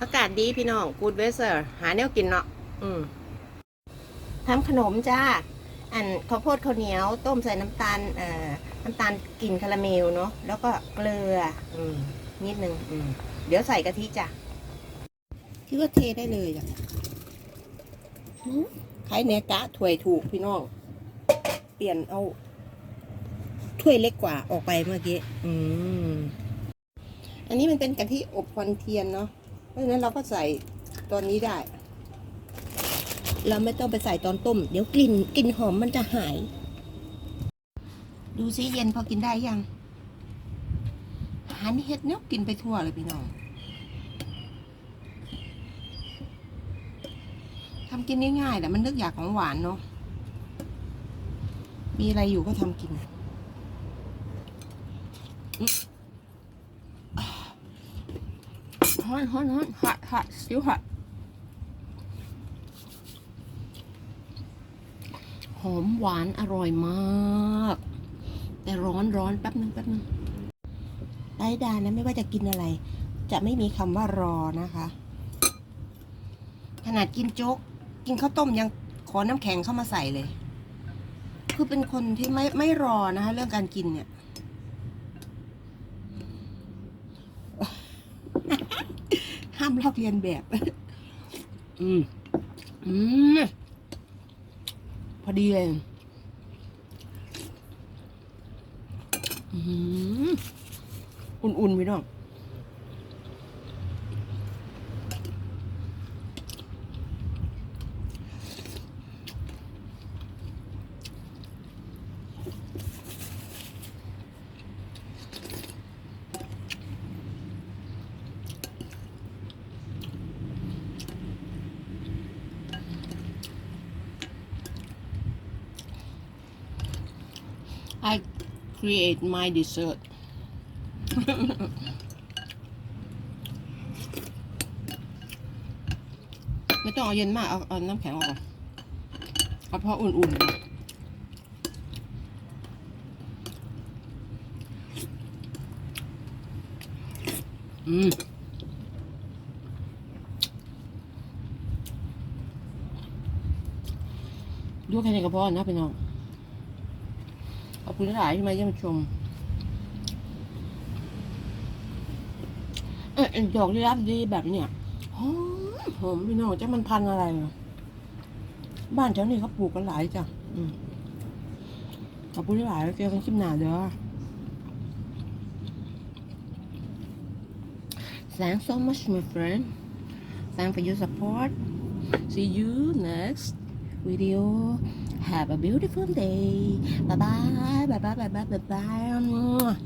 อากาศดีพี่น้อง good weather หาแนวกินเนาะอืมทำขนมจ้า อันข้าวโพดข้าวเหนียว ต้มใส่น้ำตาลเอ่อน้ำตาลกลิ่นคาราเมลเนาะแล้วก็เกลือ อืมนิดนึงอืมเดี๋ยวใส่กะทิจ้ะคิดว่าเทได้เลยจ้ะหืมขายเนกะถ้วยถูกพี่น้อง เปลี่ยนเอา ถ้วยเล็กกว่าออกไปเมื่อกี้ อืม อันนี้มันเป็นกะทิอบควันเทียนเนาะเพ ราะฉะนั้นเราก็ใส่ตอนนี้ได้ เราไม่ต้องไปใส่ตอนต้ม เดี๋ยวกลิ่นกลิ่นหอมมันจะหาย ดูซิเย็นพอกินได้ยังอาหารเฮ็ดเนี้ยกินไปทั่วเลยพี่น้องทำกินง่ายๆแต่มันนึกอยากของหวานเนาะมีอะไรอยู่ก็ทำกิน ฮอนฮอนฮอนฮอตฮอตซิวฮอตหอมหวานอร่อยมาก แต่ร้อนร้อนแป๊บนึงแป๊บนึงไอ้ดานะไม่ว่าจะกินอะไร จะไม่มีคำว่ารอนะคะ ขนาดกินโจ๊ก กินข้าวต้มยังขอน้ำแข็งเข้ามาใส่เลย คือเป็นคนที่ไม่ไม่รอนะคะ เรื่องการกินเนี่ย ห้ามลอกเรียนแบบ อืม อืม พอดีเลย อืม อุ่นๆพี่น้อง I create my dessert ไม่ต้องเอาเย็นมาก เอาเอาน้ำแข็งออกก่อนเอาพออุ่นๆอืมดูแค่นี้ก็พอนะพี่น้อง อบคุณหลายที่มาเยี่ยมชมเออดอกที่รับดีแบบเนี้ยหอมหอมพี่น้องจะมันพันอะไร บ้านแถวนี้เขาปลูกกันหลายจ้ะขอบคุณหลายเจอกันคลิปหน้าเด้อ Thanks so much my friend Thanks for your support See you next video Have a beautiful day. Bye bye. Bye bye. Bye bye. Bye bye.